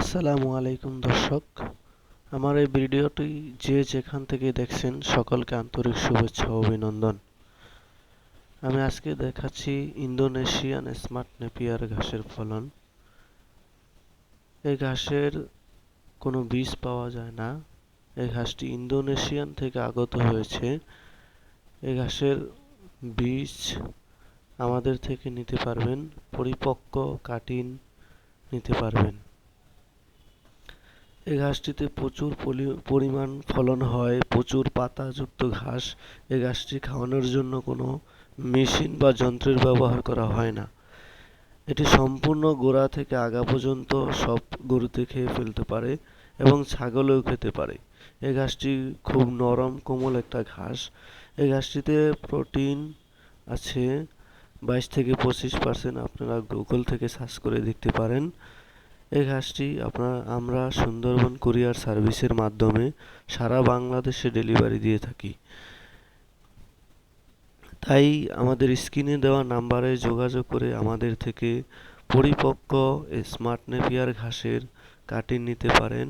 আসসালামু আলাইকুম দর্শক। আমার এই ভিডিওটি যে যেখান থেকে দেখছেন, সকলকে আন্তরিক শুভেচ্ছা অভিনন্দন। আমি আজকে দেখাচ্ছি ইন্দোনেশিয়ান স্মার্ট নেপিয়ার ঘাসের ফলন। এই ঘাসের কোনো বীজ পাওয়া যায় না। এই ঘাসটি ইন্দোনেশিয়ান থেকে আগত হয়েছে। এই ঘাসের বীজ আমাদের থেকে নিতে পারবেন, পরিপক্ক কাটিন নিতে পারবেন। এই ঘাসটিতে প্রচুর পরিমাণ ফলন হয়, প্রচুর পাতাযুক্ত ঘাস। এই ঘাসটি খাওয়ানোর জন্য কোনো মেশিন বা যন্ত্রের ব্যবহার করা হয় না। এটি সম্পূর্ণ গোড়া থেকে আগা পর্যন্ত সব গরুতে খেয়ে ফেলতে পারে এবং ছাগলেও খেতে পারে। এ ঘাসটি খুব নরম, কোমল একটা ঘাস। এই ঘাসটিতে প্রোটিন আছে। বাইশ থেকে পঁচিশ পার্সেন্ট আপনারা গুগল থেকে সার্চ করে দেখতে পারেন। এই ঘাসটি আপনার আমরা সুন্দরবন কুরিয়ার সার্ভিসের মাধ্যমে সারা বাংলাদেশে ডেলিভারি দিয়ে থাকি। তাই আমাদের স্ক্রিনে দেওয়া নাম্বারে যোগাযোগ করে আমাদের থেকে পরিপক্ক স্মার্ট নেপিয়ার ঘাসের কাটিং নিতে পারেন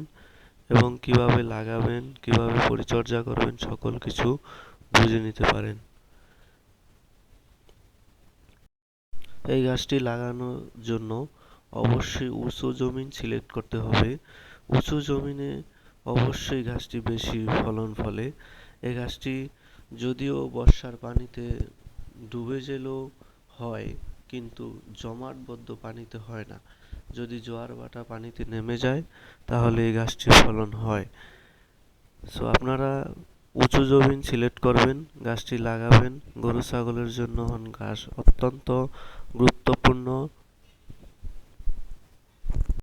এবং কীভাবে লাগাবেন, কীভাবে পরিচর্যা করবেন, সকল কিছু বুঝে নিতে পারেন। এই গাছটি লাগানোর জন্য অবশ্যই উঁচু জমিন সিলেক্ট করতে হবে। উঁচু জমিনে অবশ্যই গাছটি বেশি ফলন ফলে। এ গাছটি যদিও বর্ষার পানিতে ডুবে গেলেও হয়, কিন্তু জমাটবদ্ধ পানিতে হয় না। যদি জোয়ার বাটা পানিতে নেমে যায়, তাহলে এই গাছটি ফলন হয়। সো আপনারা উঁচু জমিন সিলেক্ট করবেন, গাছটি লাগাবেন। গরু, ছাগলের জন্য ঘাস অত্যন্ত গুরুত্বপূর্ণ।